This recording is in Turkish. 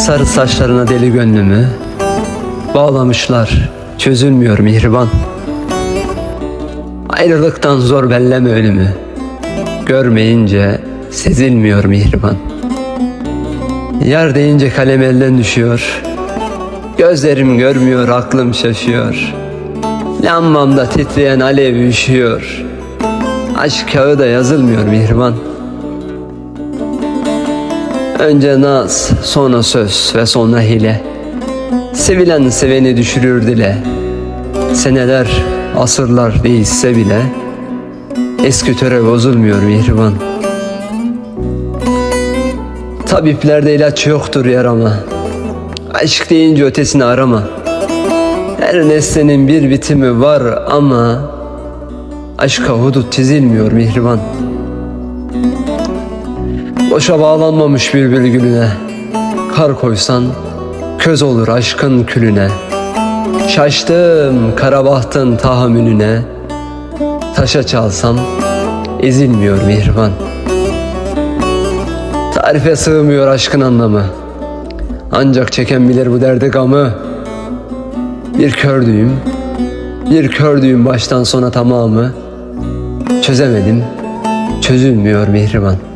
Sarı saçlarına deli gönlümü. Bağlamışlar çözülmüyor mihriban. Ayrılıktan zor belleme ölümü Görmeyince sezilmiyor mihriban. Yar deyince kalem elden düşüyor. Gözlerim görmüyor aklım şaşıyor. Lambamda titreyen alev üşüyor. Aşk kağıda yazılmıyor mihriban Önce naz, sonra söz ve sonra hile. Sevilen seveni düşürür dile. Seneler, asırlar değişse bile Eski töre bozulmuyor mihriban. Tabiplerde ilaç yoktur yarama. Aşk deyince ötesini arama. Her nesnenin bir bitimi var ama Aşka hudut çizilmiyor mihriban Boşa bağlanmamış bülbül gülüne Kar koysan köz olur aşkın külüne. Şaştım karabahtın tahammülüne. Taşa çalsam ezilmiyor mihriban. Tarife sığmıyor aşkın anlamı. Ancak çeken bilir bu derdi gamı. Bir kördüğüm Bir kördüğüm baştan sona tamamı. Çözemedim Çözülmüyor mihriban